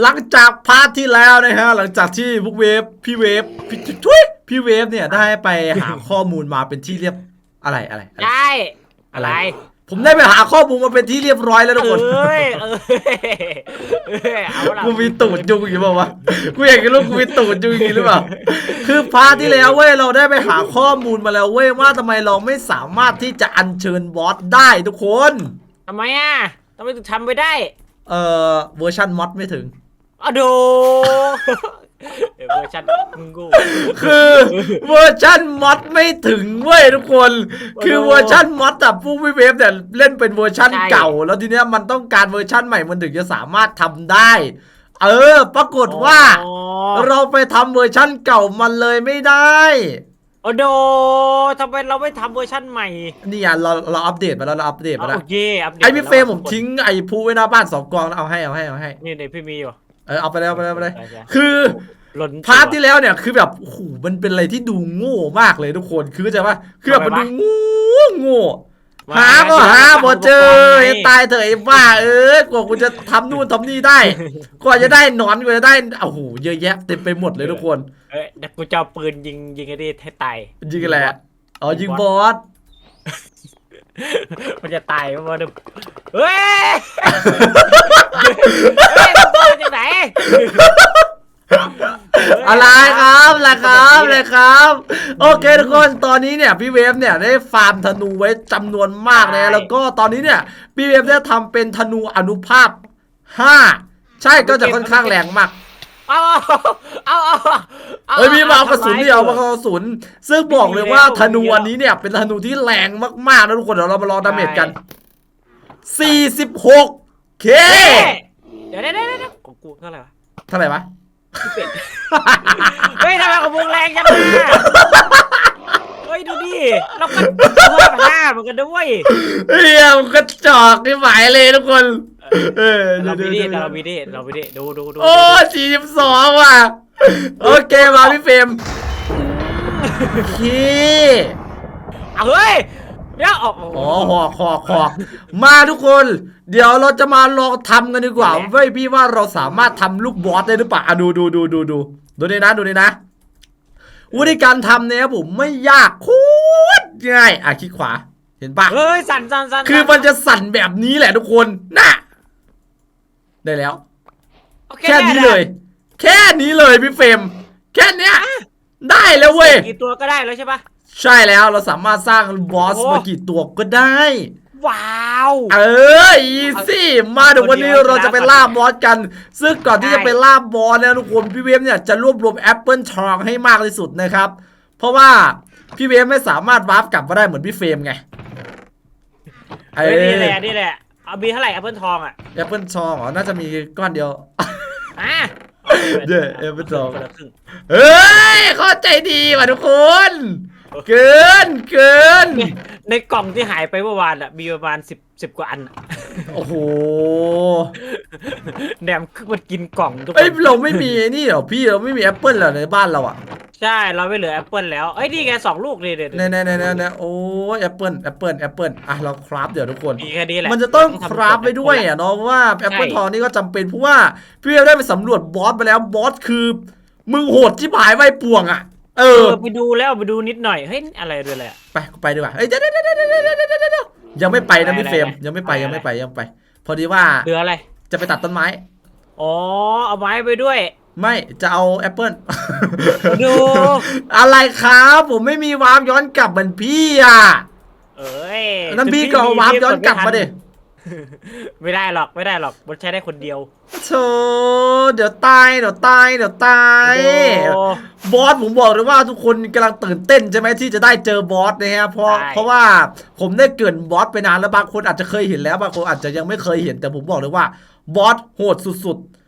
หลังจากพาร์ทที่แล้วนะฮะหลังจากที่พวกเวฟพี่เวฟพี่ทุยพี่เวฟเนี่ยได้ไปหาข้อมูลมาเป็นที่เรียบอะไรอะไรอะไร ได้อะไร ผมได้ไปหาข้อมูลมาเป็นที่เรียบร้อยแล้วทุกคนเอ้ยเอ้ยเอ้ยเอาละกูมีตูดยุงอย่างนี้เปล่าวะกูอยากจะรู้กูมีตูดยุงอย่างนี้หรือเปล่าคือพาร์ทที่แล้วเว้ยเราได้ไปหาข้อมูลมาแล้วเว้ยว่าทำไมเราไม่สามารถที่จะอัญเชิญบอสได้ทุกคนทำไมอะทำไมถึงทำไปได้ เอ่อเวอร์ชันมอดไม่ถึง อะโดเดี๋ยวเวอร์ชันมึงกูคือเวอร์ชันมอดไม่ถึงเว้ยทุกคน คือเวอร์ชันมอดแต่พวกพี่เวฟเนี่ยเล่นเป็นเวอร์ชันเก่า แล้วทีเนี้ยมันต้องการเวอร์ชันใหม่มันถึงจะสามารถทำได้ เออ ปรากฏว่าอ๋อเราไปทำเวอร์ชันเก่ามันเลยไม่ได้อะโดทำไมเราไม่ทำเวอร์ชันใหม่ นี่อะเราเราอัปเดตมาแล้วเราอัปเดตมาแล้วโอเคอัปเดตไอพี่เฟรมผมแล้วทิ้งไอ้ผู้ไว้หน้าบ้านสองกองแล้วเอาให้เอาให้เอาให้ นี่ในพี่มีอยู่เออเอาไปแล้วเอาไปแล้วเอาไปเลยใช่ใช่คือหล่นพาร์ทที่แล้วเนี่ยคือแบบโอ้โหมันเป็นอะไรที่ดูโง่มากเลยทุกคนคือเข้าใจปะคือแบบมันดูโง่โง่หาก็หาบ่เจอไอ้ตายเถอะไอ้บ้าเอ้ยกว่ากูจะทำนู่นทำนี่ได้กว่าจะได้หนอนกว่าจะได้โอ้โหเยอะแยะเต็มไปหมดเลยทุกคน เอ้ยเดี๋ยวกูจะเอาปืนยิงยิงไอ้นี่ให้ตาย ยิงอะไรอะอ๋อยิงบอส มันจะตายมั้งวะเดี๋ยวเฮ้ยเฮ้ยมันตัวมาจากไหนอะไรครับอะไรครับอะไรครับ โอเคทุกคนตอนนี้เนี่ยพี่เวฟเนี่ยได้ฟาร์มธนูไว้จำนวนมากนะแล้วก็ตอนนี้เนี่ยพี่เวฟได้ทำเป็นธนูอนุภาพ 5 ใช่ก็จะค่อนข้างแรงมาก เอาเอาเอาเอาเอ้ยพี่มาเอากระสุนนี่เอามาเอากระสุน ซึ่งบอกเลยว่าธนูอันนี้เนี่ยเป็นธนูที่แรงมากๆนะทุกคนเดี๋ยวเรามาลองดาเมจกัน 46เคเฮ้ยเดี๋ยวเดี๋ยวเดี๋ยวเดี๋ยวของกูเท่าไหร่วะเท่าไหร่วะเป็ดเฮ้ยทำไมของมึงแรงจังเลยเฮ้ยดูดิเราก็เพิ่มห้าเหมือนกันด้วยเฮียมันกระจอกที่หมายเลยทุกคน เออเราดูวิดูดิดูเราวิดิเราวิดิดูดูดูโอ้สี่สิบสองว่ะ โอเคมาพี่เฟรมโอเคเอาเฮ้ยเดี๋ยวออกอ๋อหอกหอกหอกมาทุกคน เดี๋ยวเราจะมาลองทำกันดีกว่าเว้ยพี่ว่าเราสามารถทำลูกบอสได้หรือเปล่าอะดูดูดูดูดูดูนี่นะดูนี่นะวิธีการทำเนี่ยผมไม่ยากโคตรง่ายอะคลิกขวาเห็นปะเฮ้ยสั่นสั่นสั่นคือมันจะสั่นแบบนี้แหละทุกคน น่ะ ได้แล้วโอแค่นี้เลย แค่นี้เลยพี่เฟรมแค่เนี้ยได้แล้วเว้ยกี่ตัวก็ได้แล้วใช่ปะใช่แล้วเราสามารถสร้างบอสโอ้มากี่ตัวก็ได้ ว้าว เอออีซี่มาเดี๋ยววันนี้คนเดียวเราจะไปล่าบอสกัน ซึ่งก่อนที่ได้จะไปล่าบอสเนี่ยทุกคนพี่เวฟเนี่ยจะรวบรวมแอปเปิลทองให้มากที่สุดนะครับ เพราะว่าพี่เวฟไม่สามารถวาร์ปกลับมาได้เหมือนพี่เฟรมไงเอเฮ้ยนี่อแหละนี่แหละ เอาบีเท่าไหร่แอปเปิลทองอะแอปเปิลทองอ๋อน่าจะมีก้อนเดียว อะเดี๋ยวแอปเปิลทอง คนละครึ่งเฮ้ยเข้าใจดีว่ะทุกคน เกินเกิน ในกล่องที่หายไปเมื่อวานอะมีประมาณสิบสิบกว่าอันอะโอ้โหแหนมคือมันกินกล่องทุกคเอ้ยนเราไม่มีไอ้นี่เหรอพี่เราไม่มีแอปเปิลเหรอในบ้านเราอะ ใช่เราไม่เหลือแอปเปิลแล้วเอ้ยนี่ไงสองลูกนี่เด็ดเน่เน่เน่เน่เน่โอ้ยแอปเปิลแอปเปิลแอปเปิลอะเราคราฟเดี๋ยวทุกคน มีแค่นี้แหละมันจะต้องคราฟไปด้วยอะเนาะเพราะว่าแอปเปิลทองนี่ก็จำเป็นเพราะว่าพี่เราได้ไปสำรวจบอสไปแล้วบอสคือมึงโหดที่ผายไว้ป่วงอะเอเอออไปดูแล้วไปดูนิดหน่อยเฮ้ยอะไรด้วยเลยอะไปไปดีกว่าเอ้ยเดี๋ยวเดี๋ยวเดี๋ยวเดี๋ยวเดี๋ยวเดี๋ยวเดี๋ยวยังไม่ไปนะพี่เฟรมอะไรยังไม่ไปอะไรยังไม่ไปยังไม่ไป พอดีว่าเหลืออะไรจะไปตัดต้นไม้อ๋อเอาไม้ไปด้วย ไม่จะเอาแอปเปิลดู อะไรครับ ผมไม่มีวาร์ปย้อนกลับเหมือนพี่อะ เอ้ยนั่นพี่ก็เอาวาร์ปย้อนกลับมาดิไม่ได้หรอกไม่ได้หรอกมันใช้ได้คนเดียวโธ่เดี๋ยวตายเดี๋ยวตายเดี๋ยวตายโอ้บอสผมบอกเลยว่าทุกคนกำลังตื่นเต้นใช่ไหมที่จะได้เจอบอสนะฮะเพราะใช่เพราะว่าผมได้เกรินบอสไปนานแล้วบางคนอาจจะเคยเห็นแล้วบางคนอาจจะยังไม่เคยเห็น แต่ผมบอกเลยว่าบอสโหดสุดๆ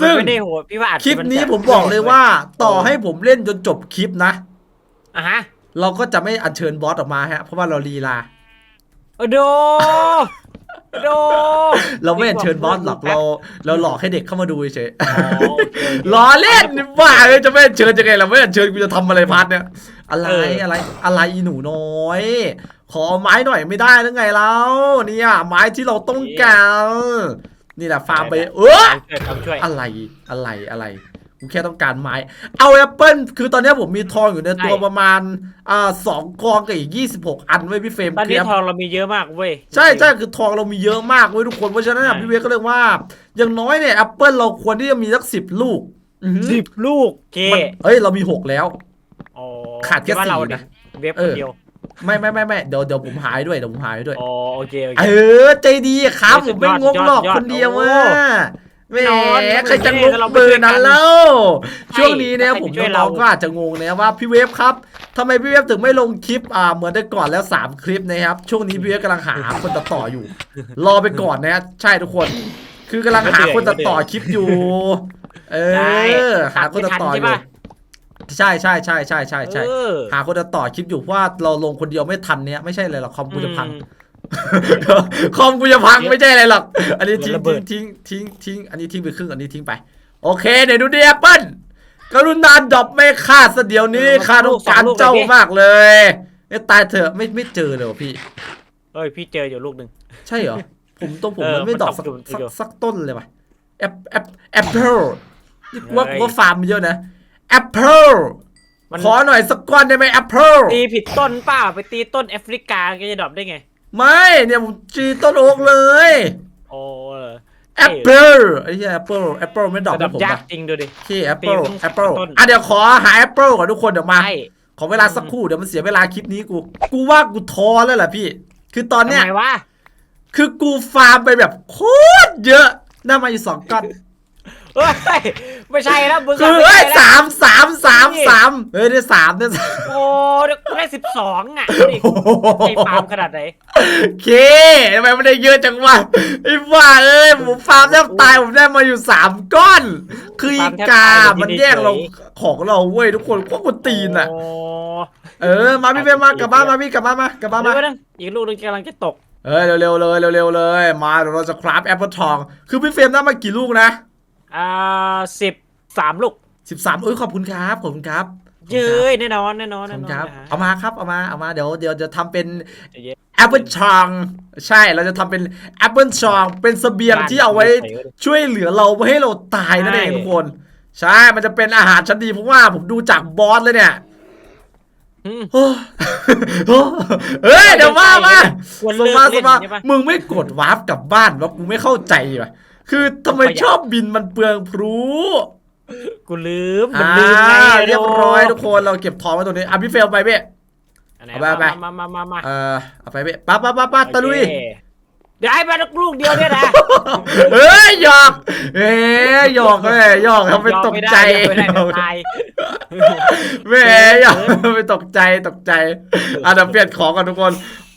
ซึ่งมันไม่ได้โหดพี่ว่าอาจจะคลิปนี้จะผมบอกเลยว่า ต่อให้ผมเล่นจนจบคลิปนะอะฮะ เราก็จะไม่อัญเชิญบอสออกมาฮะ เพราะว่าเราลีลาโอ้โดโดเราไม่อัญเชิญบอสหรอกเรา เราหลอกให้เด็กเข้ามาดูเฉยอ๋อโอเคๆล้อเล่นบ้าเลยจะไม่อัญเชิญยังไงเราไม่อัญเชิญกูจะทำอะไรพาร์ทเนี่ยอะไรอะไรอะไรอีหนูน้อยขอไม้หน่อยไม่ได้หรือไงแล้วเนี่ยไม้ที่เราต้องการ นี่แหละฟาร์มไปเออช่วยครับช่วยอะไรอะไรอะไรกูแค่ต้องการไม้ เอาแอปเปิลคือตอนเนี้ยผมมีทองอยู่ในตัวประมาณอ่าสองกองกับอีกยี่สิบหกอันไว้ยพี่เฟรมตอนเคนี้ลียร์ทองเรามีเยอะมากเว้ย ใช่ใช่คือทองเรามีเยอะมากเว้ยทุกคน เพราะฉะนั้นอะใช่พี่เวกก็เลยว่า อย่างน้อยเนี่ยแอปเปิลเราควรที่จะมีสักสิบลูกอือหือสิบลูกเคมันเอ้ยเรามีหกแล้วอ๋อขาดแค่ว่าเราสี่เยนะเว็บเอคนอเดียว ไม่ไม่ไม่ไม่เดี๋ยวเดี๋ยวผมหายด้วยเดี๋ยวผมหายด้วย อ๋อโอเคโอเค เออใจดีอะครับเฮ้ยผมไม่งงหรอกสุดยอดคนเดียวโอ้ว่าแหมนอนใครจะงงเราไม่เบอร์นั้นช่วยกันแล้ว ใช่ช่วงนี้เนี่ยใครผมจะช่วยน้เรา องๆก็อาจจะงงนะว่าพี่เวฟครับทำไมพี่เวฟถึงไม่ลงคลิปอ่าเหมือนแต่ก่อนแล้วสามคลิปนะครับ ช่วงนี้พี่เวฟกำลังหาคนตัดต่ออยู่ รอไปก่อนนะใช่ทุกคน คือกำลังหาคนตัดต่อคลิปอยู่ เอใช่อหาคนตัดต่ออยู่ ใช่ปะใช่ใช่ใช่ใช่ใช่ใช่เออหาคนตัดต่อคลิปอยู่เพราะว่าเราลงคนเดียวไม่ทันเนี้ยไม่ใช่เลยหรอกคอมกูจะพังอืมคอมกูจะพังไม่ใช่อะไรหรอก อันนี้ทิ้งระเบิทิ้งดทิ้งทิ้งทิ้งอันนี้ทิ้งไปครึ่งอันนี้ทิ้งไป โอเคเดี๋ยวดูดิแอปเปิ้ลกรุณาดรอปไม่ค่าซะเดี๋ยวนี้ค่าต้องการเจ้ามากเลยเอ้ยตายเถอะไม่ไม่เจอเลยว่ะพี่ เอ้ยพี่เจออยู่ลูกหนึ่งใช่เหรอผมตัวผมเออมันไม่ดรอปมันสักตกอยู่สักอยู่สักต้นเลยว่ะแอปแอปแอปเปิลนี่กูว่าเฮ้ยกูว่าฟาร์มมันเยอะนะ แอปเปิลมัน ขอหน่อยสักก้อนได้ไหมแอปเปิลตีผิดต้นเปล่าไปตีต้นแอฟริกาก็จะดรอปได้ไง ไม่เนี่ยผมจีต้นโอ๊กเลยโอ้เออแอปเปิลไอ้เหี้ยแอปเปิลแอปเปิลไม่ดรอปจะดรให้อปผมยากป่ะจริงดูดิโอเคแอปเปิลปีต้องแอปเปิลต้น อะเดี๋ยวขอหาแอปเปิลก่อนทุกคนเดี๋ยวมา ใช่ขอเวลาสักครู่เดี๋ยวมันเสียเวลาคลิปนี้กู กูว่ากูท้อแล้วแหละพี่ คือตอนเนี้ยทำไมวะคือกูฟาร์มไปแบบโคตรเยอะได้มาอยู่สองก้อน เฮ้ยไม่ใช่แล้วมึงคือไม่เอ้ยใช่แล้วสามสามสามนี่สามเฮ้ยได้สามได้สามโอ้เดี๋ยวกูได้สิบสองอะนี่โอ้โหไอ้ปาล์มขนาดไหนโอเคทำไมไม่ได้เยอะจังวะไอ้บ้าเอ้ยผมฟาร์มแทบตายผมได้มาอยู่สามก้อน คืออีกา มันแย่งเราของเราเว้ยทุกคนพวกคนตีนอะโอ้เออมาพี่เฟรมมากลับบ้านมาพี่กลับบ้านมากลับบ้านเดี๋มายวนึงอีกลูกนึงกำลังจะตกเอ้ยเร็วๆเลยเร็วๆเลย มาเดี๋ยวเราจะคราฟแอปเปิลทอง คือพี่เฟรมได้มากี่ลูกนะ อ่าสิบสามลูก13เอ้ยขอบคุณครับขอบคุณครับเย้ยแน่นอนแน่นอนขอบแน่คุณนอนครับ นะฮะ เอามาครับเอามาเอามาเดี๋ยวเดี๋ยวจะทำเป็นใจเย็น แอปเปิลทองใช่เราจะทำเป็นแอปเปิลทองเป็นเสบียงที่เอาไว้ ช่วยเหลือเราไม่ให้เราตายนั่นเองใช่ ทุกคน ใช่ มันจะเป็นอาหารชั้นดีเพราะว่าผมดูจากบอสเลยเนี่ยอืม โอ้โหเฮ้ยเดี๋ยวมามาควรสเลิกมาสเล่นมาใช่ปะ มึงไม่กดวาร์ปกลับบ้านวะกูไม่เข้าใจว่ะ คือทำไมประหยัดชอบบินมันเปลืองพลูกูลืมมันอ่าลืมไงเรียบร้อยทุกคนเราเก็บทองไว้ตรงนี้อะพี่เฟลไปเบ้อันไหนเอาไปเอาไปมามามามาเออเอาไปเบ้ป้าป้าป้าป้าตะลุยโอเคเดี๋ยวให้มาลูกเดียวเนี่ยนะเอ้ยหยอกเอ้ยหยอกเลยหยอกทำเป็นตกใจยอมไม่ได้ยอมไม่ได้ตายแหม่หยอกไม่ตกใจตกใจอะเดี๋ยวเปลี่ยนของก่อนทุกคน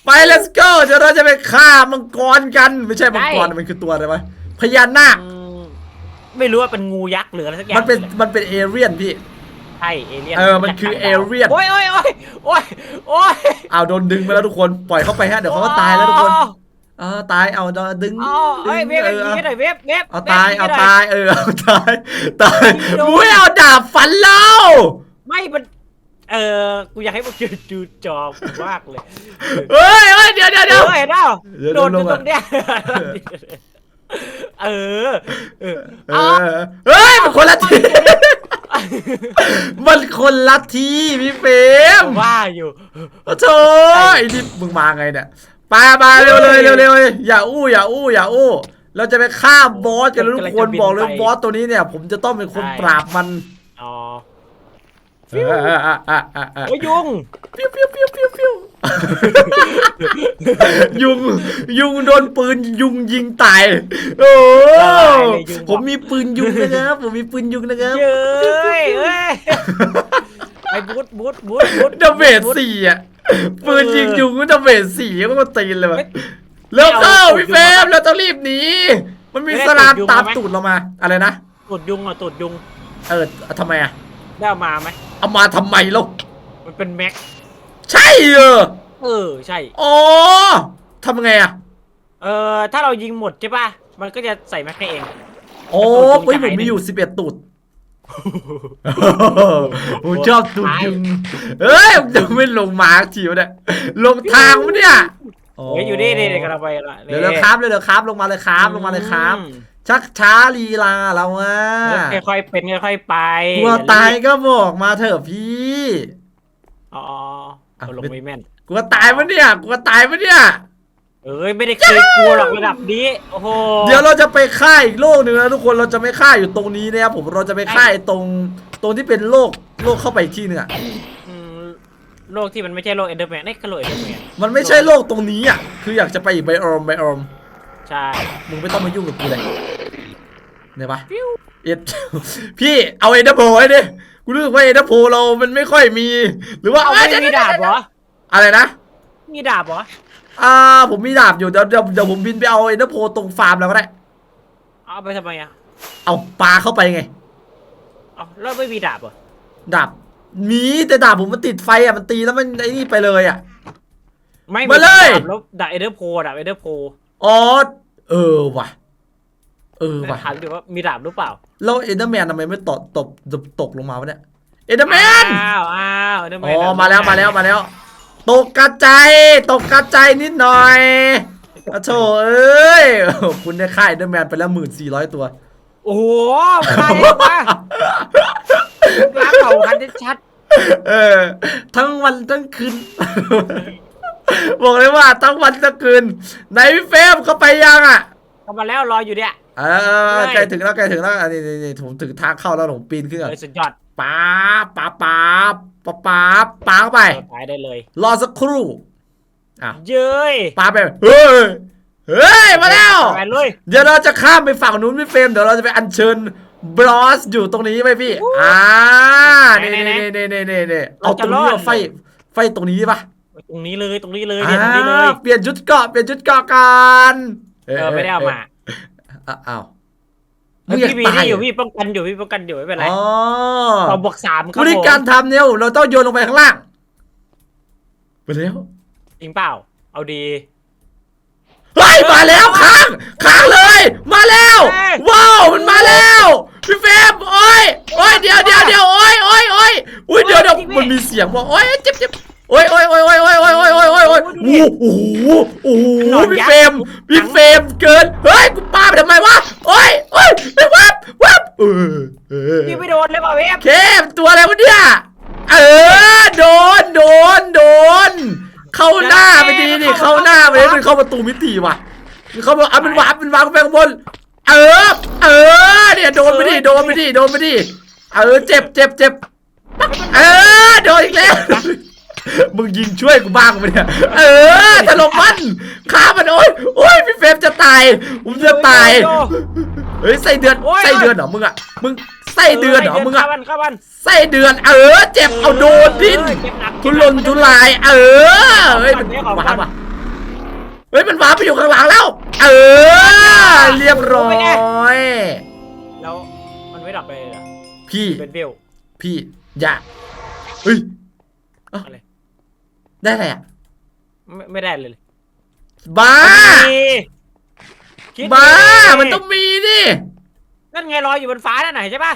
ไป let's go เดี๋ยวเราจะไปฆ่ามังกรกัน ไม่ใช่มังกรมันคือตัวอะไรวะ พญานาค อืมไม่รู้ว่าเป็นงูยักษ์หรืออะไรสักอย่างมันเป็นมันเป็นเอเรียนพี่ ใช่เอเลี่ยนเออมันคือ alien โอ้ยโอ้ยโอ้ยโอ้ยโอ้ยเอาโดนดึงไปแล้วทุกคนปล่อยเข้าไปฮะเดี๋ยวเขาก็ตายแล้วทุกคนเออตายเอาดึงอ๋อเอ้ยเว็บเอเว็บอยิงให้หน่อยเว็บเว็บเอาตายว็บเอางให้หน่ตายเออเอาตายตายโดนมุ้ยเอาดาบฟันเราไม่มันเออกูอยากให้มันดูดูจอกูมากเลยเฮ้ยเฮ้ยเดี๋ยวเดี๋ยวเอเดี๋ยว อเห็นเปล่าเดี๋ยวโดนลองยู่มาตรงเนี้ย เออ เออเอเอาอเฮ้ยมันคนละทีมันคนละทีพี่เฟรมว่าอยู่โอ้โธ่ไอ้นี่มึงมาไงเนี่ยไปไปเร็วเลยเร็วเร็วเลยอย่าอู้อย่าอู้อย่าอู้เราจะไปฆ่าบอสกันแล้วทุกคนบอกเลยบอสตัวนี้เนี่ย ผมจะต้องเป็นคนปราบมันอ๋อเออเออเออเออเออเออโอ้ยยุงปิ้วปิ้วปิ้วปิ้วปิ้ว ยุงยุงโดนปืนยุงยิงตาย โอ้ผมมีปืนยุงนะครับ ผมมีปืนยุงนะครับเย้ยเอ้ยไปบูทบูทบูทบูท ดาเมจสี่อะปืนยิงยุงก็ดาเมจสี่ก็มาตีนเลยวะแล้วเข้าพี่เฟรมเราต้องรีบหนีมันมีสลามตามตูดเรามาอะไรนะตูดยุงอะตูดยุงเออทำไมอะได้เอามาไหมเอามาทำไมเรามันเป็นแม็ก ใช่เออเออใช่ อ๋อทำไงอะเออถ้าเรายิงหมดใช่ป่ะ มันก็จะใส่แม็กให้เอง โอ้เฮ้ยผมมีอยู่สิบเอ็ดตูดผมชอบตูดยุงเอ้ยผมจะไม่ลงมาสักทีวะเนี่ยลงทางวะเนี่ยเฮ้ยอยู่นี่นี่นี่กำลังไปละเดี๋ยวเดี๋ยวครับเดี๋ยวเดี๋ยวครับ ลงมาเลยครับ ลงมาเลยครับอืมชักช้าลีลาเราอะค่อยๆเป็นค่อยๆไปกลัวตายก็บอกมาเถอะพี่ อ๋อเอาลงไม่แม่น กลัวตายปะเนี่ยกลัวตายปะเนี่ย เอ้ยไม่ได้เคยกลัวหรอกระดับนี้ โอ้โห เดี๋ยวเราจะไปฆ่าอีกโลกหนึ่งนะทุกคนเราจะไม่ฆ่าอยู่ตรงนี้นะครับผมเราจะไปฆ่าไอ้ตรงตรงที่เป็นโลกโลกเข้าไปอีกที่หนึงอะอืมโลกที่มันไม่ใช่โลกเอนเดอร์แมนนี่ก็โลกเอนเดอร์แมนมันไม่ใช่โลกตรงนี้อะคืออยากจะไปอีกไบโอมไบโอมใช่มึงไม่ต้องมายุ่งกับกูเลยเนี่ยปะ เอ็ด พี่เอาเอ็ดโพไว้ดิกูรู้สึกว่าเอ็ดโพเรา มันไม่ค่อยมี หรือว่าเอาเอาไม่มีดาบเหรอ อะไรนะ มีดาบเหรอ อ่า ผมมีดาบอยู่เดี๋ยวเดี๋ยวเดี๋ยวผมบินไปเอาเอ็ดโพตรงฟาร์มแล้วก็ได้ เอาไปทำไมอะ เอาปลาเข้าไปไง เอาแล้วไม่มีดาบเหรอ ดาบ มีแต่ดาบผมมันติดไฟอะ มันตีแล้วมันไอ้นี่ไปเลยอะ ไม่มาเลย ดาบแล้วดาบเอนเดอร์โพดาบเอนเดอร์โพ อ๋อ เออว่ะ เออว่ะถามดูว่ามีดาบหรือเปล่า แล้วเอ็นเดอร์แมนทำไมไม่ตกตกตกตกลงมาวะเนี่ย เอ็นเดอร์แมน อ้าวอ้าวเอนเดอร์แมอ๋นอมาแล้วมาแล้วมาแล้ว ตกกระจายตกกระจายนิดหน่อยอะโถเอ้ย คุณได้ค่ายเอ็นเดอร์แมนไปแล้วหมื่นสี่ร้อยตัว โอ้โหมาเร็วมาล้างเผาพันธุ์ชัดเออ ทั้งวันทั้งคืน บอกเลยว่าทั้งวันทั้งคืนไหนพี่เฟรมเข้าไปยังอะๆเข้ามาแล้วรออยู่เนี่ยเออใกล้ถึงแล้วใกล้ถึงแล้วอันนี้นี่นี่ผมถึงทางเข้าแล้วผมปีนขึ้นก่อนเลยสุดยอดป๊าบป๊าบป๊าบป๊าบป๊าบป๊าบเข้าไปตายได้เลย รอสักครู่อะเย้ยป๊าบไปเฮ้ยเฮ้ยมาแล้วไปเลยเดี๋ยวเราจะข้ามไปฝั่งนู้นพี่เฟรมเดี๋ยวเราจะไปอัญเชิญบรอสอยู่ตรงนี้ไหมพี่ อ่านี่นี่นี่นี่นี่นี่นี่เอาตรงนี้เอาไฟไฟตรงนี้ปะตรงนี้เลยตรงนี้เลยเนี่ยตรงนี้เลยอ่าเปลี่ยนชุดเกราะเปลี่ยนชุดเกราะกัน เออไม่ได้เอามาเอ่ออ้าวเฮ้ยอยากพี่มีตายนี่อยู่พี่ป้องกันอยู่พี่ป้องกันอยู่ไม่เป็นไรอ๋อเราบวกสามครับวิธีผมการทำเนี่ยเราต้องโยนลงไปข้างล่างไปแล้วจริงเปล่า เอาดีเฮ้ยมาแล้วค้างค้างเลย มาแล้วเฮ้ยว้าวมันมาแล้วพี่เฟรมโอ้ยโอ้ยเดี๋ยวเดี๋ยวเดี๋ยวโอ้ยโอ้ยโอ้ยอุ้ยเดี๋ยวเดี๋ยวมันมีเสียงว่าโอ้ยเจ็บเจ็บโอ้ยโอ้ยโอ้ยโอ้ยโอ้ยโอ้ย โอ้ยโอ้ยโอ้ยโอ้ยโอ้โหโอ้โหโอ้โหพี่เฟรมพี่เฟรมเกิน เฮ้ย กูปาไปทำไมวะ โอ้ยโอ้ยไม่วับวับเออเออพี่ไม่โดนเลยเปล่าเวฟเคมตัวอะไรวะเนี่ย เออ โดน โดน โดน เข้าหน้าไปดีดิเข้าหน้าไปดิมันเข้าประตูมิติว่ะมันเข้ามาเอามันวาร์ปมันวาร์ปไปข้างบน เออ เออ เนี่ยโดนไปดิ โดนไปดิ โดนไปดิ เออ เจ็บเจ็บเจ็บเออ โดนอีกแล้ว มึงยิงช่วยกูบ้างไหมเนี่ย เออถล่มมันขามันโอ้ยโอ้ยพี่เฟรมจะตายผมจะตาย เฮ้ยไส้เดือนโอ้ย ไส้เดือนเหรอมึงอะมึงไส้เดือนเหรอมึงอะเข้าวันเข้าวัน ไส้เดือน เออ เจ็บเอาโดนดิ้นเออเจ็บหนักทุรนทุราย เออเฮ้ยมันขอก่อนวาร์ปอะเฮ้ยมันวาร์ปไปอยู่ข้างหลังแล้ว เออ เรียบร้อยแล้วมันไม่ดับไปเลยเหรอพี่ เป็นเบลพี่อย่าเฮ้ยเอ้าอะไร ได้อะไรอะ ไม่ไม่ได้เลย บ้า คิดบ้า ดิมันต้องมีดิ นั่นไงลอยอยู่บนฟ้านั่นไหนใช่ปะ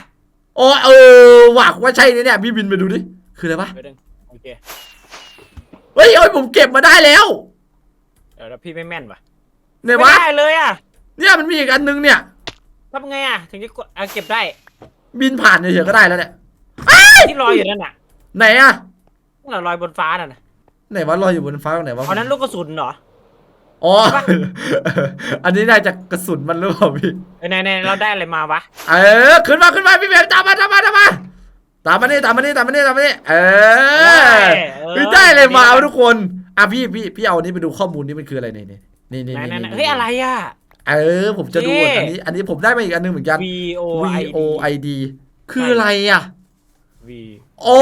อ๋อเออว่ะว่าใช่เนี่ยเนี่ยพี่บินไปดูดิ คืออะไรปะไปดึงโอเคเฮ้ยโอ้ยผมเก็บมาได้แล้ว เดี๋ยวแล้วพี่ไม่แม่นปะเนี่ไม่ยวะ ได้เลยอะเนี่ยมันมีอีกอันนึงเนี่ย ทำไงอะ ถึงจะกดเอาเก็บได้ บินผ่านเฉยๆก็ได้แล้วเนี่ยที่ลอยอยู่นั่นน่ะไหนอะนั่นน่ะลอยบนฟ้านั่นน่ะ ไหนวะลอยอยู่บนฟ้าตรงไหนวะเอานั้นลูกกระสุนเหรอ อ๋อ อันนี้น่าจะกระสุนมันหรือเปล่าพี่ เออไหนๆเราได้อะไรมาวะ เออ ขึ้นมาขึ้นมาพี่เบลตามมาตามมาตามมาตามมานี่ตามมานี่ตามมานี่ตามมานี่เออเฮ้ยได้เลยมาวะทุกคน อะพี่พี่พี่เอาอันนี้ไปดูข้อมูลนี่มันคืออะไรเนี่ยนี่นี่นี่ไหนนี่ๆๆเฮ้ยอะไรอะ เออผมจะดูเอ๊ะอันนี้ อันนี้ผมได้มาอีกอันนึงเหมือนกัน V O V I O I D คืออะไรอะ V โอ้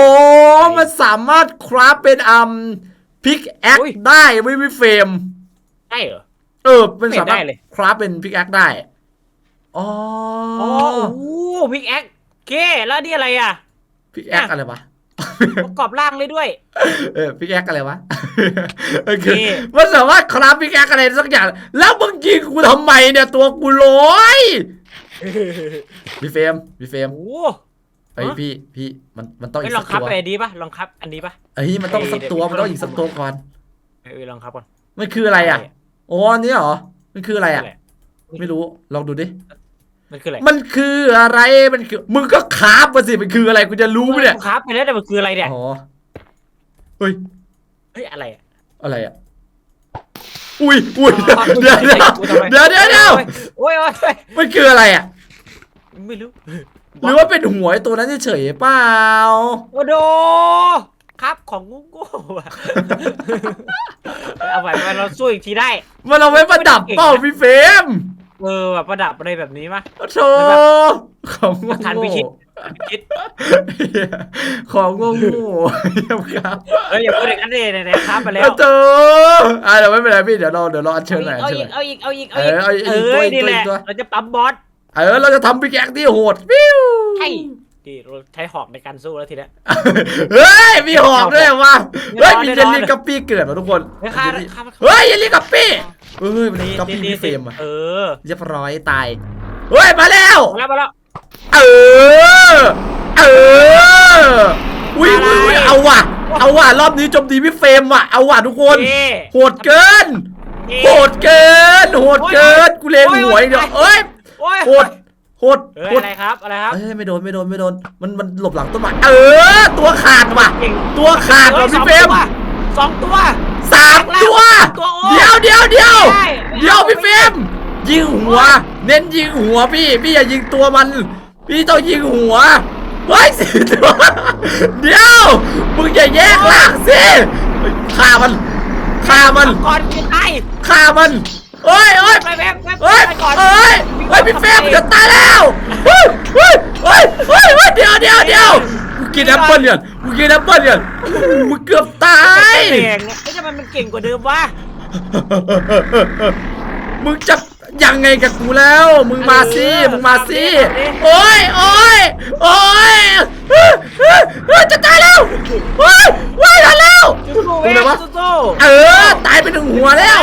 มันสามารถคราฟเป็นอัม พิกแอคอุ๊ยได้ไม่มีเฟรมใช่เหรอ เออมันสามารถไม่ได้เลยคราฟเป็นพิกแอคได้ อ๋ออ๋อโอ้พิกแอคเก้แล้วนี่อะไรอะ พิกแอคอะไรวะประกอบร่างเลยด้วย เออพิกแอคอะไรวะเออคือนี่มันสามารถคราฟพิกแอคอะไรสักอย่าง แล้วมึงยิงกูทำไมเนี่ยตัวกูลอยพี่เฟรมพี่เฟรมโอ้ ไอยฮะพี่พี่มันมันต้องอีไม่กลสัองกคับตัวไปดีป่ะลองคับอันนี้ป่ะ เอ้ยมันต้องสักตัวเดี๋ยวมันต้องอีกสักตัวก่อนเออลองคับก่อนมันคืออะไรอะอ๋ออันนี้เหรอมันคืออะไรอะนั่นแหลไม่รู้ลองดูดิ มันคืออะไรมันคืออะไรมันคือมึงก็คาบมาสิมันคืออะไรกูจะรู้ไหมเนี่ยครับไปแล้วแต่มันคืออะไรเนี่ยอ๋อเฮ้ยเฮ้ยอะไรอะ อะไรอะอุ้ยอุ้ยเดี๋ยวเดี๋ยวเดี๋ยวเดี๋ยวเดี๋ยวเดี๋ยวโอ้ยโอ้ยโอ้ยมันคืออะไรอะไม่รู้ หรือว่าเป็นหัวไอ้ตัวนั้นเฉยๆเปล่า โอ้โด ครับของงูโง่อะเอาไว้ไว้เราสู้อีกทีได้ มันเอาไว้ประดับเป้าพี่เฟรมเออแบบประดับอะไรแบบนี้มะโธ่ของโง่ทันพิชิต คิดของโง่โง่ครับเอ้ยอย่าพูดอย่างนั้นเลยนะครับมาแล้วโธ่อะเดี๋ยวไม่เป็นไรพี่เดี๋ยวเราเดี๋ยวเราอัญเชิญหน่อยอัญเอาเชิญอีหกน่อยเอาอีกเอาอีกเอาเออีกอเอาอีกเออีกตัวออีกนี่ตัวแหอีละกตัว เราจะปั๊มบอส เออเราจะทำพิกแอคที่โหดวิวใช่ดีเราใช้หอกในการสู้แล้วทีเนี้ย เฮ้ยมีหอกด้วยว่ะไม่เฮ้ยร้อนมีไม่เยร้ลอนลี่กัปปี้เกิดมาทุกคนเฮ้ยฆ่าฆ่ามัน เฮ้ยเยลลี่กัปปี้เฮ้ยมันนี่กัปปี้นี่พี่เฟรมอะเออเรียบร้อยตายเฮ้ยมาแล้วมาแล้วมาแล้วเออเอออุ้ยอุ้ยอุ้ยเอาว่ะเอาว่ะรอบนี้โจมตีพี่เฟรมว่ะเอาว่ะทุกคนเอ๊ะโหดเกินเอ๊ะโหดเกินโหดเกินกูเลงหวยเดี๋ยวเอ้ยโอ้ยโหดโหดเอ้ยโหดอะไรครับอะไรครับ เอ้ยไม่โดนไม่โดนไม่โดนมันมันหลบหลังต้นไม้เออ ตัวขาดว่ะ เก่ง ตัวขาดเฮ้ว่ะยพี่เฟรมสองตัว สามตัว ตัวโอ้เดี๋ยวเดี๋ยวเดี๋ยวไม่ได้เดี๋ยวพี่เฟรมยิงหัว เน้นยิงหัวพี่ พี่อย่ายิงตัวมัน พี่ต้องยิงหัวเฮ้ยสี่ตัวเดี๋ยวมึงอย่าแยกล่างสิฆ่ามันฆ่ามัน ก่อนกินไอ้ฆ่ามัน เฮ้ยเฮ้ยไปแบบแบบเฮ้ยไปก่อนเฮ้ยเฮ้ยพี่เฟรมจะตายแล้วเฮ้ยเฮ้ยเฮ้ยเฮ้ยเฮ้ยเดี๋ยวเดี๋ยวเดี๋ยวกูกินแอปเปิ้ลเนี่ยกูกินแอปเปิ้ลเนี่ยมึงเกือบตายเก่งอะไม่ใช่มันมันเก่งกว่าเดิมวะมึงจะยังไงกับกูแล้ว มึงมาสิมึงมาสิโอ้ยโอ้ยโอ้ยเฮ้ยเฮ้ยเฮ้ยจะตายแล้วเฮ้ยว้ายทันแล้วสู้ๆดูเว้ยเลยวะสู้เออตายไปหนึ่งหัวแล้ว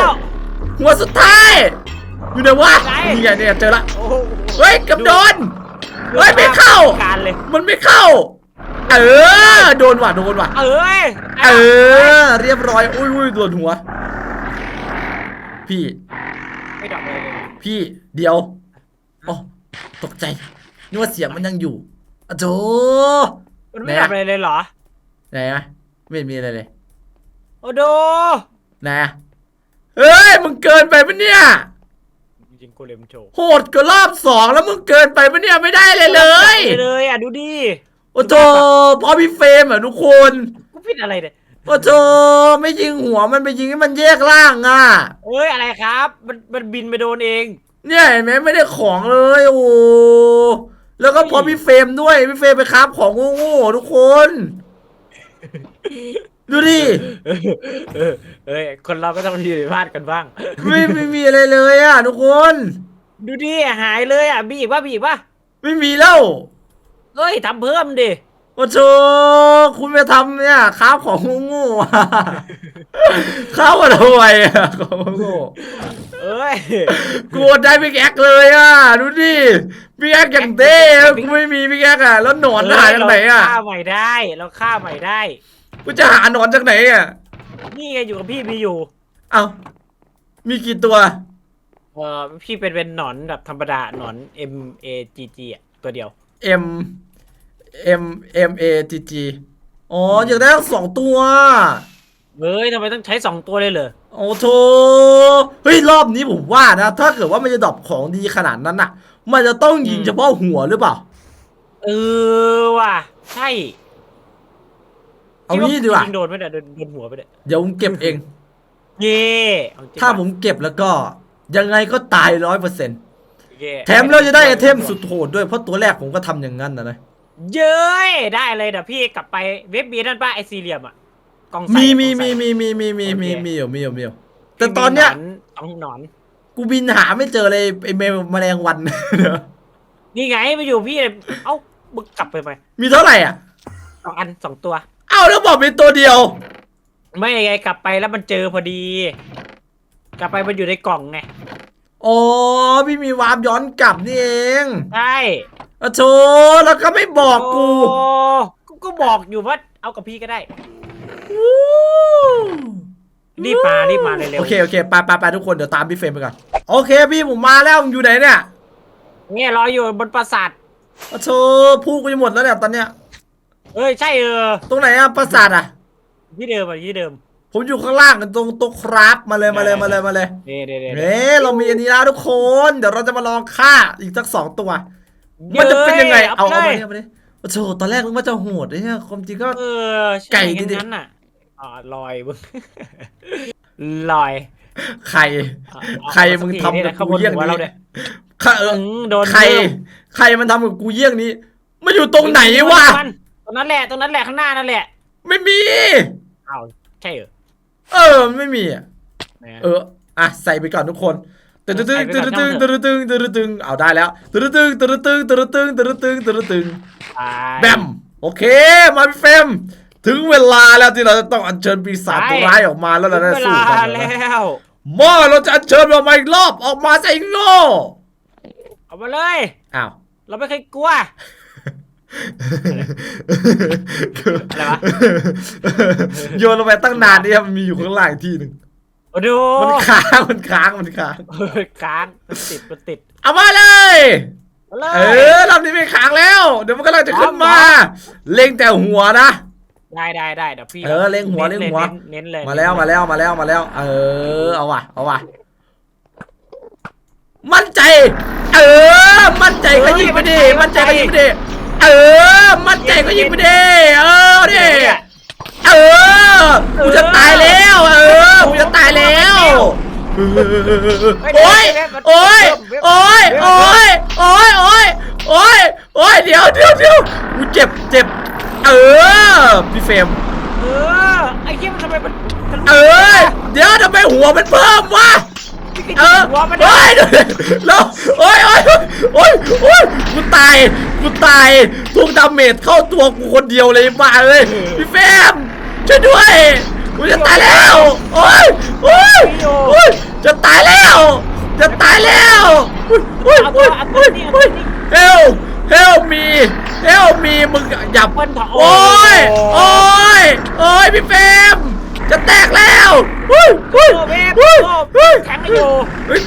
หัวสุดท้าย อยู่ไหนวะนี่ไงเนี่ยเจอละโอ้โหเฮ้ยเกับโดนเฮ้ยไม่เข้า การเลย มันไม่เข้า เออ โดนว่ะโดนว่ะ เอ้ยเออ เรียบร้อย อุ้ยอุ้ยโดนหัว พี่ ไม่ดับเลยเลยพี่เดี๋ยวอ๋อตกใจนึกว่าเสียงมันยังอยู่อะโจมันไม่ดับเลยเลยเหรอ ไหนอะไม่เห็นมีอะไรเลย โอ้โด ไหนอะ เฮ้ยมึงเกินไปปะเนี่ย ยิงโกเลมโชว์โหดกว่ารอบสองแล้วมึงเกินไปปะเนี่ยไม่ได้เลยเลย เลยอะดูดิโอ้โจพอพี่เฟรมอะทุกคน กูผิดอะไรเนี่ยโอ้โจไม่ยิงหัวมันไปยิงให้มันแยกล่างอะเอ้ยอะไรครับ มันมันบินไปโดนเองเนี่ยเห็นไหมไม่ได้ของเลยโอ้แล้วก็พอพี่เฟรมด้วยพี่เฟรมไปคราบของโง่ๆทุกคน ดูดิเอ้ยคนเราก็ต้องมีผิดพลาดกันบ้าง ไม่ไม่มีอะไรเลยอะทุกคน ดูดิหายเลยอะบีอีกป่ะบีอีกป่ะไม่มีแล้วเฮ้ยทำเพิ่มดิโอ้โหคุณไปทำเนี่ยค้าบของง่ๆอะค้าบมาทำไมอะของง่เอ้ยกูได้พี่แอ๊กเลยอะดูดิพี่แอ๊กอย่างเต้กูไม่มีพี่แอ๊กอะแล้วหนอนหายจากไหนอะเราฆ่าใหม่ได้เราฆ่าใหม่ได้ กูจะหาหนอนจากไหนอะนี่ไงอยู่กับพี่มีอยู่ เอ้ามีกี่ตัว เออพี่เป็นเป็นหนอนแบบธรรมดาหนอน M A G G อะตัวเดียว M M M A T G อ๋ออยากได้ทั้งสองตัว เฮ้ยทำไมต้องใช้สองตัวเลยเหรอโอ้โถเฮ้ย รอบนี้ผมว่านะ ถ้าเกิดว่ามันจะดรอปของดีขนาดนั้นน่ะ มันจะต้องยิงเฉพาะหัวหรือเปล่า เออว่ะ ใช่ เอางี้ดีกว่ายิงโดนไปเนี่ยโดนโดนหัวไปเนี่ยเดี๋ยวผมเก็บเอง เย่เอจริงถ้าว่ะผมเก็บแล้วก็ ยังไงก็ตายร้อยเปอร์เซ็นต์เย่แถมเราจะได้ไอเทมสุดโหดด้วยเพราะตัวแรกผมก็ทำอย่างนั้นนะนะเย้ยได้เลยเดี๋ยวพี่กลับไปเว็บบีนั่นป้าไอซีเรียมอะกองใส่มีมีกองใส่มีมีมีมีมีมีโอเค มีอยู่มีอยู่มีอยู่แต่ตอนเนี้ยมีหต้องหนอน กูบินหาไม่เจอเลยไอแมวแมลงวันเนอะนี่ไงมาอยู่พี่เลยเอ้ามึงกลับไปไหมมีเท่าไหร่อะสองอันสองตัว เอ้าแล้วบอกมีตัวเดียว ไม่ไงกลับไปแล้วมันเจอพอดี กลับไปมันอยู่ในกล่องไงอ๋อพี่มีวาร์ปย้อนกลับนี่เองใช่อะโชแล้วก็ไม่บอกกูโอ้กูก็บอกอยู่ว่าเอากับพี่ก็ได้รีบมารีบมาเร็วๆโอเคโอเคไปไปไปทุกคนเดี๋ยวตามพี่เฟรมไปก่อนโอเค พี่ผมมาแล้วมึงอยู่ไหนเนี่ยผเนี่ยรออยู่บนปราสาทโอ้โชพูดกูจะหมดแล้วเนี่ยตอนเนี้ย เอ้ยใช่เออตรงไหนอะปราสาทอะที่เดิมอะที่เดิมผมอยู่ข้างล่างกันตรงโต๊ะครับมาเลยมาเลยมาเลยมาเลยเด้เด้เด้เฮ้เรามีอันนี้แล้วทุกคน เดี๋ยวเราจะมาลองฆ่าอีกสักสองตัว มันจะเป็นยังไงเอาเอาไปมาเลยเนี่ยมาเนี่ยโอ้โหตอนแรกนึกว่าจะโหดไอ้เนี่ยความจริงก็เออใช่ไก่ดิงั้นๆน่ะอ่าลอยมึงลอยใครเอาเอาใครมึงสักทีทำกับนี่แหละกูข้างบนเยี่ยงหัวเรานี้เนี่ยใครเอออืมโดนใครเพิ่มใครมันทำกับกูเยี่ยงนี้มาอยู่ตรงไหนวะมัน ตรงนั้นแหละตรงนั้นแหละข้างหน้านั่นแหละไม่มี อ้าวใช่เหรอเออไม่มีอะแหม เอออะใส่ไปก่อนทุกคนตึงตึงตึงใส่ตึไปงก่อนตึงตึงตึงตึงตึงเอาได้แล้วตึงตึงตึงตึงตึงตึงตึงตึงตึงตึงไปแบมโอเคมาพี่เฟรมถึงเวลาแล้วที่เราจะต้องอัญเชิญปีศาจตัวร้ายออกมาแล้วถึเรางจะเวสู้ลากันนะแล้วมาเราจะอัญเชิญมันออกมาอีกรอบออกมาใส่โง่เอามาเลย อ้าวเราไม่เคยกลัว อะไรวะโยนลงไปตั้งนานเนี่ยมันมีอยู่ข้างล่างอีกที่หนึ่งโอ้ดูมันค้างมันค้างมันค้างเออค้างมันติดมันติด เอามาเลยมาเลเอยอรอบนี้ไม่ค้างแล้ว เดี๋ยวมันกำลังจะขึ้นมา เล็งแต่หัวนะได้ได้ได้เดี๋ยวพี่เออเล็งหัวเล็งหัวเน้นเลยมาแล้วมาแล้วมาแล้วมาแล้ว เออเอาว่ะเอาว่ะมั่นใจ เออ มั่นใจก็ยิงไปดิมั่นใจก็ยิงไปดิ เออ มั่นใจก็ยิงไปดิเออเอาดิเออกูจะตายแล้ว เออกูจะตายแล้วโอ้ยโอ้ยโอ้ยโอ้ยโอ้ยโอ้ยโอ้ยโอ้ยเดี๋ยวเดี๋ยวเดี๋ยวกูเจ็บเจ็บเออพี่เฟมเออไอ้เหี้ยมันทำไมมันเออเดี๋ยวทำไมหัวมันเพิ่มวะ เอองหัวมันโอ้ได้ยแล้วโอ้ยโอ้ยโอ้ยโอ้ยกูตาย กูตายทุกดาเมจเข้าตัวกูคนเดียวเลยบ้าเลยพี่แฟมช่วยด้วย กูจะตายแล้ว โอ้ยโอ้ยโอ้ยจะตายแล้ว จะตายแล้วโอ้ยโอ้ยโอ้ยโอ้ยเฮลเฮลมีเฮลมีมึงอย่าเปิ้ลเถอะโอ้ยโอ้ยโอ้ยพี่เฟม จะแตกแล้วอุ้ยอุ้ยโอ้เวฟอุ้ยโอ้อุ้ยแข็งอยู่เฮ้ย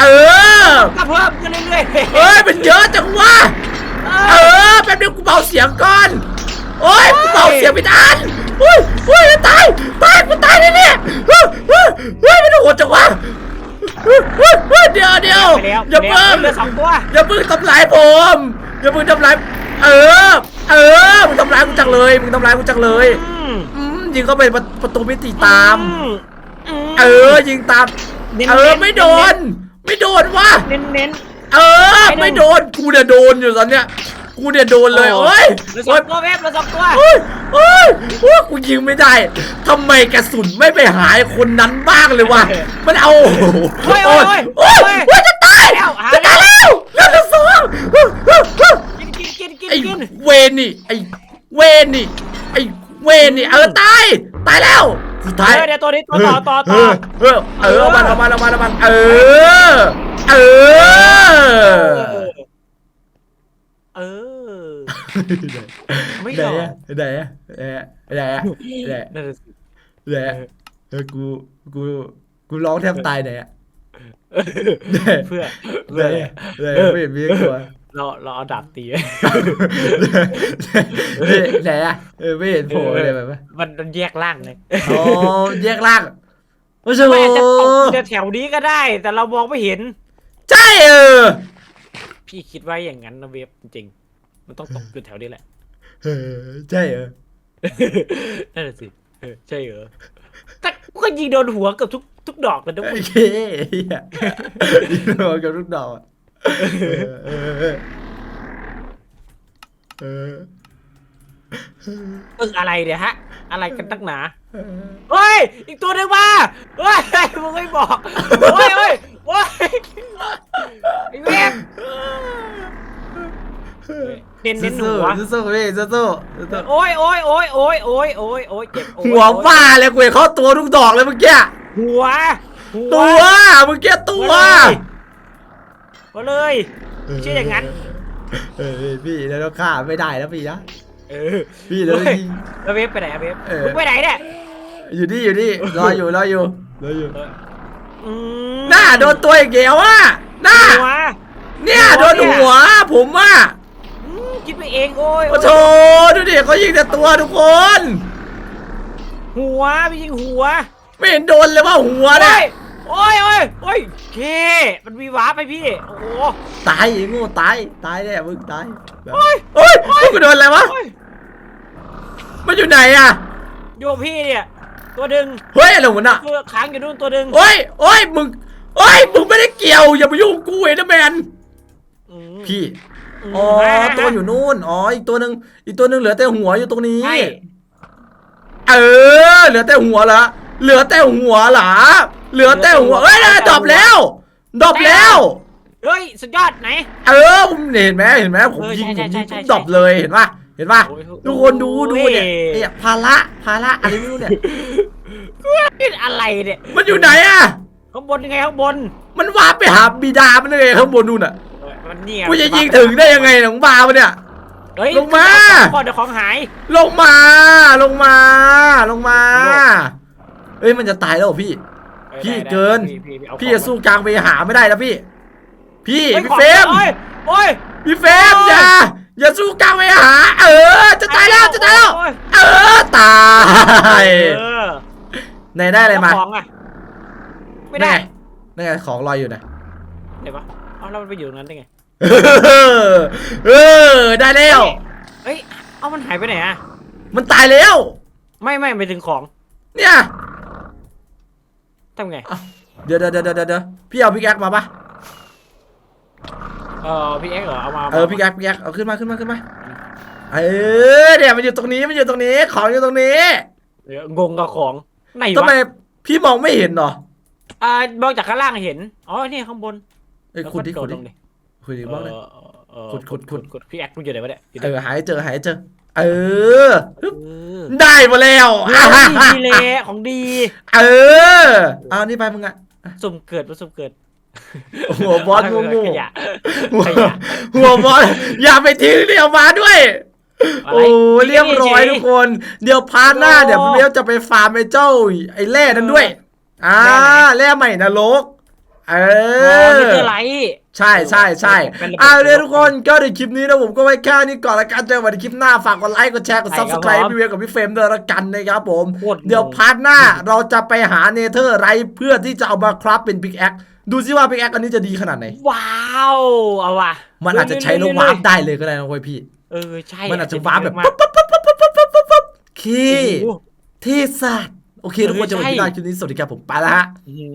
เออ ก็เพิ่มขึ้นเรื่อยๆเฮ้ยมันเยอะจังวะเออแป๊บเดียวกูเบาเสียงก่อน โอ้ยกูเบาเสียงไม่ทันอุ้ยอุ้ยตายตายกูตายแน่เนี่ยเฮ้ยเฮ้ยเฮ้ยไม่ต้องโหดจังวะเฮ้ยเฮ้ยเฮ้ยเดี๋ยวเดี๋ยวไปแล้วอย่าเพิ่มเหลือสองตัว อย่าเพิ่งทำร้ายผมอย่าเพิ่งทำร้ายเออ เออมึงทำร้ายกูจังเลยมึงทำร้ายกูจังเลย อืมอืม ยิงเข้าไปประประตูมิติตามอืมเออ ยิงตาม เน้นๆเออ ไม่โดน ไม่โดนวะเน้นเน้น เออ ไม่ไม่โดโดนนกูเนี่ยโดนอยู่ตอนเนี้ย กูเนี่ยโดนเลยโอ้ โอ้ยเหลือสอโอ้ยงตัวเวฟเหลือสองตัวโอ้ยโอ้ยโอ้ยกูยิงไม่ได้ทำไมกระสุนไม่ไปหายคนนั้นบ้างเลยวะ มันเอา โอ้ยโอ้ยโอ้ยโอ้ยโอ้ยโอ้ยจะตายแล้วหาจะตายแล้วเลือดเหลือสองกินกินกินกินไอ้กินเวนนี่ไอ้เวนนี่ไอ้ เวนนี่เออตายตายแล้วสุดเอท้ายอเดี๋ยวตัวนี้ตัวต่อต่อต่อเออเออเอามันเอามันเอามันเอามันเออ เออ เออไม่หรอกไหนอะไหนอะไหนอะไหนอะนั่นน่ะสิไหนอะเออกูกูกูร้องแทบตายไหนอะเพื่อไหนเพื่ออะไหนอะไม่เห็นมีตัว เราเราเอาดาบตีไหนอะเออไม่เห็นโผล่เลยแบบว่ามันมันแยกล่างเลยอ๋อแยกล่างโอ้โหไม่อาจจะตกอยู่แถวนี้ก็ได้ แต่เรามองไม่เห็น ใช่เออ พี่คิดว่าอย่างนั้นนะเวฟจริงๆมันต้องตกอยู่แถวนี้แหละเออใช่เออนั่นแหละสิเออใช่เหรอแต่กูก็ยิงโดนหัวเกือบทุกทุกดอกเลยนะโอเว้ยเคเฮียยิงโดนกับลูกดอกอะ เออ เออเออเอะไรเนี่ยฮะ อะไรกันตั้งหนา เฮ้ย อีกตัวหนึ่งมาเฮ้ย มึงไม่บอกเฮ้ยเฮ้ยเฮ้ยไอ้เวฟเน้นเน้นหัวสู้สู้ๆพี่สู้สู้ๆโอ้ยโอ้ยโอ้ยโอ้ยโอ้ยโอ้ยโอ้ยเจ็บโอ้ยหัวบ้าเลยกูเห็นเข้าตัวทุกดอกเลยเมื่อกี้หัวหัวเมื่อกี้ตัว มาเลยไม่ใช่ออย่างนั้น เออพี่แล้วเราฆ่าไม่ได้แล้วพี่นะเออพี่แล้วยิงแล้วเวฟไปไหนอะเวฟมึงไปไหนเนี่ยอยู่นี่อยู่นี่รออยู่รออยู่รออยู่หน้าโดนตัวอีกเดียวอะหน้าเนี่ยโดนหัวผมอะคิดไปเองโอ้ยโอ้โหดูดิเขายิงแต่ตัวทุกคน หัวพี่ยิงหัว ไม่เห็นโดนเลยว่าหัวเนี่ย โอ้ยโอ้ยโอ้ยเค มันมีวาร์ปไปพี่ โอ้โห ตายไอ้โง่ตายตายแน่มึงตายแบบโอ้ยโอ้ยมึงโดนอะไรวะโอ้ยมันอยู่ไหนอะอยู่กับพี่เนี่ย ตัวดึงเฮ้ยอะไรวะน่ะตัวค้างอยู่นู่นตัวดึงโอ้ยโอ้ยมึงโอ้ยมึงไม่ได้เกี่ยวอย่ามายุ่งกับกูเอ็นแมนอืมพี่มอ๋อฮะ ตัวอยู่นู่นอ๋ออีกตัวหนึ่งอีกตัวหนึ่งเหลือแต่หัวอยู่ตรงนี้ ใช่ เออ เหลือแต่หัวเหรอเหลือแต่หัวเหรอ เหลือแต่หัวเอ้ยดรอปแล้วดรอปแล้ว เฮ้ยสุดยอดไหน เออผมเห็นไหมเห็นไหมผมเออยิงใช่ผมใช่ยิงใช่ปุ๊บใช่ดรอปเลยเห็นป่ะเห็นป่ะโอ้ยทุกคนดูดูเนี่ยโอ้ยเนี่ยภาระภาระอะไรไม่รู้เนี่ยอะไรเนี่ย มันอยู่ไหนอะข้างบนยังไงข้างบน มันวาร์ปไปหาบิดามันเลยข้างบนนู่นอะเออมันนี่ไงกูจะยิงถึงได้ยังไงหนังบามันเนี่ยเฮ้ยลงมาก่อนเดี๋ยวของหาย ลงมา ลงมา ลงมาโลกเอ้ยมันจะตายแล้วเหรอพี่ออ พี่ได้ได้เกิน พี่พี่เอาพี่ของจะสู้กลางไปหาไม่ได้แล้วพี่พี่เฮ้ยพี่ของเฟรมโอ้ยโอ้ยพี่เฟรมอย่าอย่าสู้กลางไปหา เออ จะตายแล้วจะตายแล้วโอ้ยเออตายเออไหนได้อะไรมาแล้วของอะไม่ได้นั่นไงของลอยอยู่นะไหนวะเอาแล้วมันไปอยู่ตรงนั้นได้ไงเออเออได้แล้วเอ้ยเอามันหายไปไหนอะมันตายแล้ว ไม่ไม่ไปถึงของ เนี่ย ทำไง เดี๋ยวเดี๋ยวเดี๋ยวเดี๋ยวเดี๋ยวพี่เอาพี่แก๊กมาปะเออพี่เอ็กซ์เหรอ เอามาเออพี่แก๊กพี่แก๊กเอาขึ้นมาขึ้นมาขึ้นมาเออเนี่ยมันอยู่ตรงนี้มันอยู่ตรงนี้ ของอยู่ตรงนี้เดี๋ยวงงกับของไหนทำไมวะพี่มองไม่เห็นเหรออ่ามองจากข้างล่างเห็น อ๋อ นี่ข้างบนเอ้ยแล้วขุดดิก็ขุดโดดิลงดิขุดดิบ้างเลยเออเออขุดขุดขุด ขุดพี่แอ็กซ์มันอยู่ไหนวะเนี่ยอยู่ไหเอนอหายเจอหายเจอ เออฮึบ เออ ได้มาแล้วเฮ้ยดีเลยของดี เออเอานี่ไปมึงอะสุ่มเกิดมาสุ่มเกิด หัวบอสงูงูขยะหัวขยะหัวบอสอย่าไปทิ้งเดี๋ยวมาด้วยอะไรโอ้เรียบร้อยเฉยๆทุกคน เดี๋ยวพาร์ทหน้าโอ้เดี๋ยวพี่เบลจะไปฟาร์มไอ้เจ้าไอ้แร่นั้นด้วย อ่าแร่ไหนแร่ใหม่นรก เอโอ้อนี่คืออะไรใช่ใช่ใช่เป็นระบบอ่าเลยทุกคนก็ในคลิปนี้นะผมก็ไว้แค่นี้ก่อนละกันเจอกันในคลิปหน้าฝากกดไลค์กดแชร์กดใช่ครับ subscribe ผมพี่เวลกับพี่เฟรมด้วยละกันนะครับผมโคตรงงเดี๋ยวพาร์ทหน้าเราจะไปหาเนเธอร์ไรเพื่อที่จะเอามาคราฟเป็นพิกแอคดูซิว่าพิกแอคอันนี้จะดีขนาดไหน ว้าวเอาว่ะมันอาจจะใช้แล้ววาร์ปได้เลยก็ได้นะเว้ยพี่ เออใช่มันอาจจะวาร์ปแบบมาปั๊บปั๊บปั๊บปั๊บปั๊บปั๊บปั๊บปั๊บโอเคโอ้โหเทสัตว์โอเคทุกคนเออจะไปใช่ที่ได้คลิปนี้สวัสดีครับผมไปแล้วฮะอืม